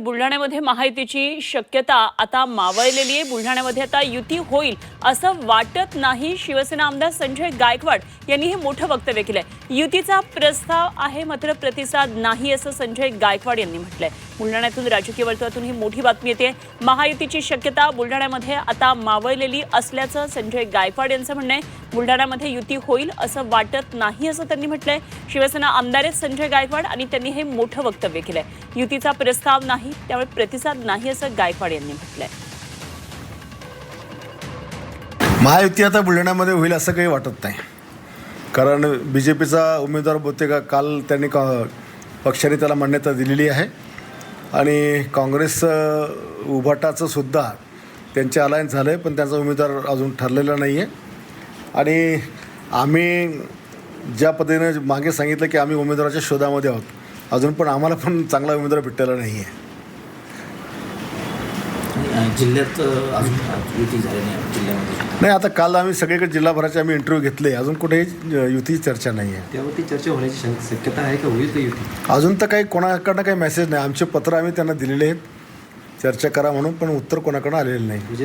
बुलढाण्यामध्ये महायुतीची शक्यता आता मावळलेली आहे. बुलढाण्यामध्ये आता युती होईल असं वाटत नाही. शिवसेना आमदार संजय गायकवाड यांनी हे मोठं वक्तव्य केलंय. युतीचा प्रस्ताव आहे मात्र प्रतिसाद नाही असं संजय गायकवाड यांनी म्हटलंय. बुलढाण्यातून राजकीय वर्तुळातून ही मोठी बातमी येते. महायुतीची शक्यता बुलढाण्यामध्ये आता मावळलेली असल्याचं संजय गायकवाड यांचं म्हणणं आहे. बुलढाण्यामध्ये युती होईल असं वाटत नाही असं त्यांनी म्हटलंय. शिवसेना आमदार आहेत संजय गायकवाड आणि त्यांनी हे मोठं वक्तव्य केलंय. युतीचा प्रस्ताव नाही त्यामुळे प्रतिसाद नाही असं गायकवाड यांनी म्हटलंय. महायुती आता बुलढाण्यामध्ये होईल असं काही वाटत नाही. कारण बी जे पीचा उमेदवार बहुतेक काल त्यांनी का पक्षाने त्याला मान्यता दिलेली आहे. आणि काँग्रेस अ, सुद्धा त्यांचे अलायन्स झालं आहे पण त्यांचा उमेदवार अजून ठरलेला नाही आहे आणि आम्ही ज्या पद्धतीने मागे सांगितलं की आम्ही उमेदवाराच्या शोधामध्ये आहोत अजून पण आम्हाला पण चांगला उमेदवार भेटलेला नाही आहे जिल्ह्यात अजून युती झाली नाही जिल्ह्यामध्ये. नाही आता काल आम्ही सगळीकडे जिल्हाभराचे आम्ही इंटरव्ह्यू घेतले. अजून कुठेही अ, युतीची चर्चा नाही आहे. त्यावरती चर्चा होण्याची शक- शक्यता आहे का? होईल का युती? अजून तर काही कोणाकडनं काही मेसेज नाही. आमचे पत्र आम्ही त्यांना दिलेले आहेत. चर्चा करा म्हणून पण उत्तर कोणाकडनं आलेलं नाही. म्हणजे